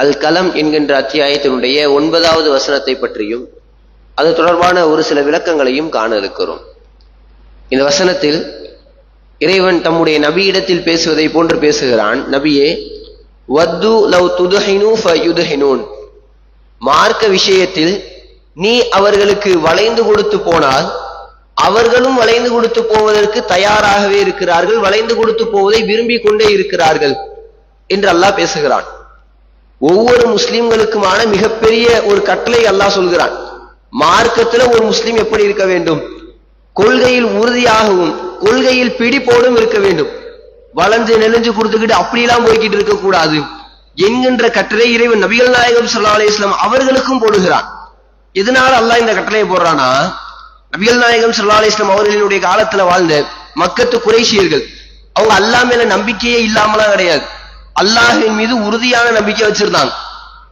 அல் கலம் என்கின்ற அத்தியாயத்தினுடைய ஒன்பதாவது வசனத்தை பற்றியும் அது தொடர்பான ஒரு சில விளக்கங்களையும் காண இருக்கிறோம் இந்த வசனத்தில் இறைவன் தம்முடைய நபியிடத்தில் பேசுவதை போன்று பேசுகிறான் நபியே வத்து லவ் துதுஹினு ஃபயுதுஹினூன். மார்க்க விஷயத்தில் நீ அவர்களுக்கு வளைந்து கொடுத்து போனால் அவர்களும் வளைந்து கொடுத்து போவதற்கு தயாராகவே இருக்கிறார்கள் வளைந்து கொடுத்து போவதை விரும்பிக் கொண்டே இருக்கிறார்கள் என்று அல்லாஹ் பேசுகிறான். ஒவ்வொரு முஸ்லிம்களுக்குமான மிகப்பெரிய ஒரு கட்டளை அல்லாஹ் சொல்கிறான். மார்க்கத்துல ஒரு முஸ்லிம் எப்படி இருக்க வேண்டும்? கொள்கையில் உறுதியாகவும் கொள்கையில் பிடிப்போடும் இருக்க வேண்டும். வளர்ந்து நெளிஞ்சு கொடுத்துக்கிட்டு அப்படியெல்லாம் போய்கிட்டு இருக்க கூடாது. என்கின்ற கட்டளை இறைவன் நபிகள் நாயகம் சல்லா அலிஸ்லாம் அவர்களுக்கும் போடுகிறான். எதனால அல்லாஹ் இந்த கட்டளையை போடுறானா நபிகள் நாயகம் சல்லா அலிஸ்லாம் அவர்களினுடைய காலத்துல வாழ்ந்த மக்கத்து குறைசியர்கள் அவங்க அல்லா மேல நம்பிக்கையே இல்லாமலாம் கிடையாது. அல்லாஹின் மீது உறுதியான நம்பிக்கை வச்சிருந்தாங்க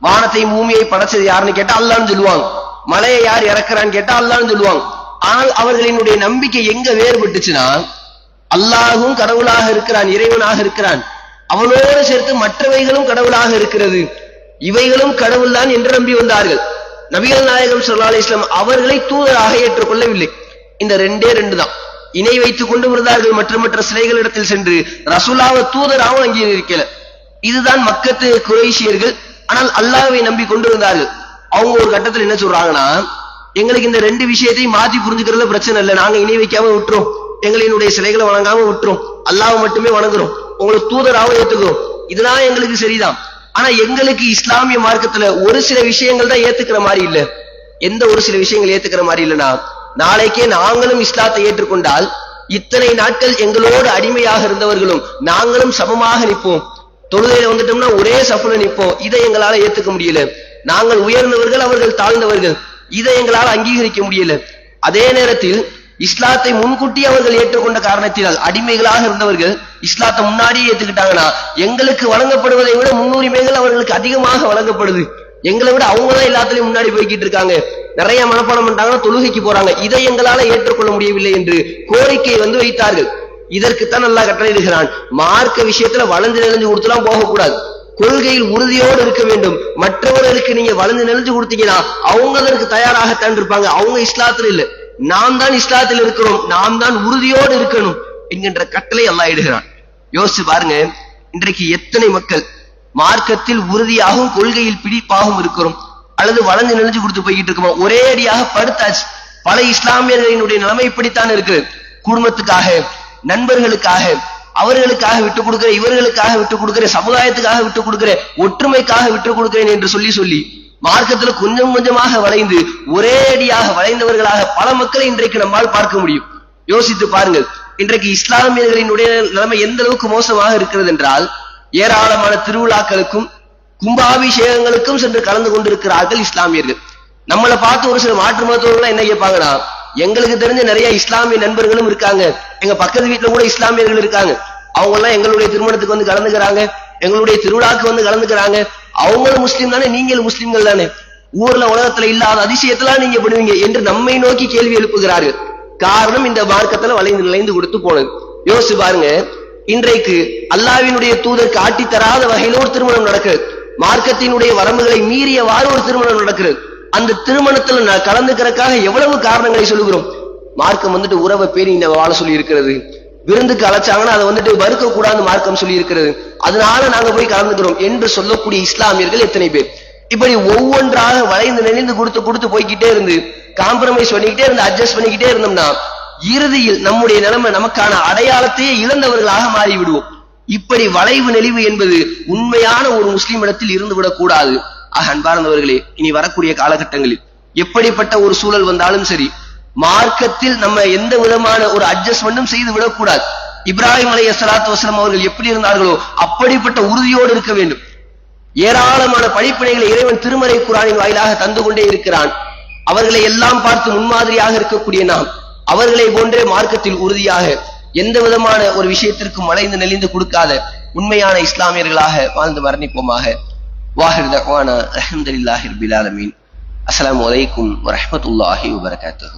வானத்தை பூமியை படைச்சது யாருன்னு கேட்டா அல்லான்னு சொல்லுவாங்க. மலையை யார் இறக்குறான்னு கேட்டா அல்லான்னு சொல்லுவாங்க. ஆனால் அவர்களினுடைய நம்பிக்கை எங்க வேறுபட்டுச்சுன்னா அல்லாஹும் கடவுளாக இருக்கிறான் இறைவனாக இருக்கிறான். அவனோடு சேர்த்து மற்றவைகளும் கடவுளாக இருக்கிறது. இவைகளும் கடவுள் தான் என்று நம்பி வந்தார்கள். நபிகள் நாயகம் சொல்லா இஸ்லாம் அவர்களை தூதராக ஏற்றுக்கொள்ளவில்லை. இந்த ரெண்டே ரெண்டு தான் இணை வைத்துக் கொண்டு இருந்தார்கள் மற்ற மற்ற சிலைகளிடத்தில் சென்று ரசூலாவ தூதராகவும் அங்கீகரிக்கல. இதுதான் மக்கத்து குரேஷியர்கள் ஆனால் அல்லாவை நம்பி கொண்டு இருந்தார்கள் அவங்க ஒரு கட்டத்தில் என்ன சொல்றாங்கன்னா எங்களுக்கு இந்த ரெண்டு விஷயத்தையும் மாத்தி புரிஞ்சுக்கிறதுல பிரச்சனை இல்லை. நாங்க இணை வைக்காம விட்டுரும் எங்களினுடைய சிலைகளை வணங்காம விட்டுரும் அல்லாஹ் மட்டுமே வணங்குறோம். உங்களை தூதராக ஏத்துக்கிறோம். இதெல்லாம் எங்களுக்கு சரிதான். ஆனா எங்களுக்கு இஸ்லாமிய மார்க்கத்துல ஒரு சில விஷயங்கள் தான் ஏத்துக்கிற மாதிரி இல்ல. எந்த ஒரு சில விஷயங்கள் ஏத்துக்கிற மாதிரி இல்லைன்னா நாளைக்கே நாங்களும் இஸ்லாத்தை ஏற்றுக்கொண்டால் இத்தனை நாட்கள் எங்களோடு அடிமையாக இருந்தவர்களும் நாங்களும் சமமாக நிற்போம். தொழுகையில வந்துட்டோம்னா ஒரே சஃபுல நிற்போம். இதை எங்களால ஏத்துக்க முடியல. நாங்கள் உயர்ந்தவர்கள் அவர்கள் தாழ்ந்தவர்கள். இதை எங்களால் அங்கீகரிக்க முடியல. அதே நேரத்தில் இஸ்லாத்தை முன்கூட்டி அவர்கள் ஏற்றுக்கொண்ட காரணத்தினால் அடிமைகளாக இருந்தவர்கள் இஸ்லாத்தை முன்னாடியே ஏத்துக்கிட்டாங்கன்னா எங்களுக்கு வழங்கப்படுவதை விட முன்னுரிமைகள் அவர்களுக்கு அதிகமாக வழங்கப்படுது. எங்களை விட அவங்க தான் எல்லாத்துலயும் முன்னாடி போய்கிட்டு இருக்காங்க. நிறைய மனப்பாடம் பண்ணிட்டாங்கன்னா தொழுகைக்கு போறாங்க. இதை எங்களால ஏற்றுக்கொள்ள முடியவில்லை என்று கோரிக்கை வந்து வைத்தார்கள். இதற்குத்தான் நல்லா கட்டளையிடுகிறான். மார்க்க விஷயத்துல வளர்ந்து நெளிஞ்சு கொடுத்துலாம் போகக்கூடாது. கொள்கையில் உறுதியோடு இருக்க வேண்டும். மற்றவர்களுக்கு நீங்க வளர்ந்து நெளிஞ்சு கொடுத்தீங்கன்னா அவங்க அதற்கு தயாராகத்தான் இருப்பாங்க. அவங்க இஸ்லாத்துல இல்ல. நாம் தான் இஸ்லாத்தில் இருக்கிறோம். நாம் தான் உறுதியோடு இருக்கணும் என்கின்ற கட்டளை எல்லாம் இடுகிறான். யோசிச்சு பாருங்க. இன்றைக்கு எத்தனை மக்கள் மார்க்கத்தில் உறுதியாகவும் கொள்கையில் பிடிப்பாகவும் இருக்கிறோம். அல்லது வளைஞ்சு நெளிஞ்சு கொடுத்து போய்கிட்டு இருக்கோம் ஒரே அடியாக படுத்தாச்சு. பல இஸ்லாமியர்களினுடைய நிலைமை இப்படித்தான் இருக்கு. குடும்பத்துக்காக நண்பர்களுக்காக அவர்களுக்காக விட்டு கொடுக்கிற இவர்களுக்காக விட்டு கொடுக்கிற சமுதாயத்துக்காக விட்டு கொடுக்கிற ஒற்றுமைக்காக விட்டு கொடுக்கிறேன் என்று சொல்லி சொல்லி மார்க்கத்துல கொஞ்சம் கொஞ்சமாக வளைந்து ஒரே அடியாக வளைந்தவர்களாக பல மக்களை இன்றைக்கு நம்மால் பார்க்க முடியும். யோசித்து பாருங்கள் இன்றைக்கு இஸ்லாமியர்களினுடைய நிலைமை எந்த அளவுக்கு மோசமாக இருக்கிறது என்றால் ஏராளமான திருவிழாக்களுக்கும் கும்பாபிஷேகங்களுக்கும் சென்று கலந்து கொண்டிருக்கிறார்கள் இஸ்லாமியர்கள். நம்மளை பார்த்து ஒரு சில மாற்று மருத்துவர்கள் என்ன கேட்பாங்கன்னா எங்களுக்கு தெரிஞ்ச நிறைய இஸ்லாமிய நண்பர்களும் இருக்காங்க. எங்க பக்கத்து வீட்டுல கூட இஸ்லாமியர்கள் இருக்காங்க. அவங்க எல்லாம் எங்களுடைய திருமணத்துக்கு வந்து கலந்துக்கிறாங்க. எங்களுடைய திருவிழாக்கு வந்து கலந்துக்கிறாங்க. அவங்களும் முஸ்லீம் தானே நீங்களும் முஸ்லீம்கள் தானே. ஊர்ல உலகத்துல இல்லாத அதிசயத்தெல்லாம் நீங்க பண்ணுவீங்க என்று நம்மை நோக்கி கேள்வி எழுப்புகிறார்கள். காரணம் இந்த மார்க்கத்துல வளைந்து நிலைந்து கொடுத்து போனது. யோசிச்சு பாருங்க. இன்றைக்கு அல்லாவினுடைய தூதர் காட்டி தராத வகையில ஒரு திருமணம் நடக்குது மார்க்கத்தினுடைய வரம்புகளை மீறியவாறு ஒரு திருமணம் நடக்கிறது. அந்த திருமணத்துல நான் கலந்துக்கிறதுக்காக எவ்வளவு காரணங்களை சொல்லுகிறோம்? மார்க்கம் வந்துட்டு உறவை பேணி இந்த வாழ சொல்லி இருக்கிறது விருந்துக்கு அழைச்சாங்கன்னா அதை வந்துட்டு மறுக்க கூடாது மார்க்கம் சொல்லி இருக்கிறது அதனால நாங்க போய் கலந்துக்கிறோம் என்று சொல்லக்கூடிய இஸ்லாமியர்கள் எத்தனை பேர்? இப்படி ஒவ்வொன்றாக வளைந்து நெளிந்து கொடுத்து கொடுத்து போய்கிட்டே இருந்து காம்ப்ரமைஸ் பண்ணிக்கிட்டே இருந்து அட்ஜஸ்ட் பண்ணிக்கிட்டே இருந்தோம்னா இறுதியில் நம்முடைய நிலைமை நமக்கான அடையாளத்தையே இழந்தவர்களாக மாறிவிடுவோம். இப்படி வளைவு நெளிவு என்பது உண்மையான ஒரு முஸ்லிம் இடத்தில் இருந்து விடக்கூடாது. ஆக அன்பார்ந்தவர்களே இனி வரக்கூடிய காலகட்டங்களில் எப்படிப்பட்ட ஒரு சூழல் வந்தாலும் சரி மார்க்கத்தில் நம்ம எந்த விதமான ஒரு அட்ஜஸ்ட்மெண்ட்டும் செய்து விடக்கூடாது. இப்ராஹிம் அலைய சலாத்து வசலம் அவர்கள் எப்படி இருந்தார்களோ அப்படிப்பட்ட உறுதியோடு இருக்க வேண்டும். ஏராளமான படிப்பினைகளை இறைவன் திருமறை குரானின் வாயிலாக தந்து கொண்டே இருக்கிறான். அவர்களை எல்லாம் பார்த்து முன்மாதிரியாக இருக்கக்கூடிய நாம் அவர்களை போன்றே மார்க்கத்தில் உறுதியாக எந்த விதமான ஒரு விஷயத்திற்கும் மலைந்து நெளிந்து கொடுக்காத உண்மையான இஸ்லாமியர்களாக வாழ்ந்து மரணிப்போமாக. واخر دعوانا الحمد لله رب العالمين السلام عليكم ورحمة الله وبركاته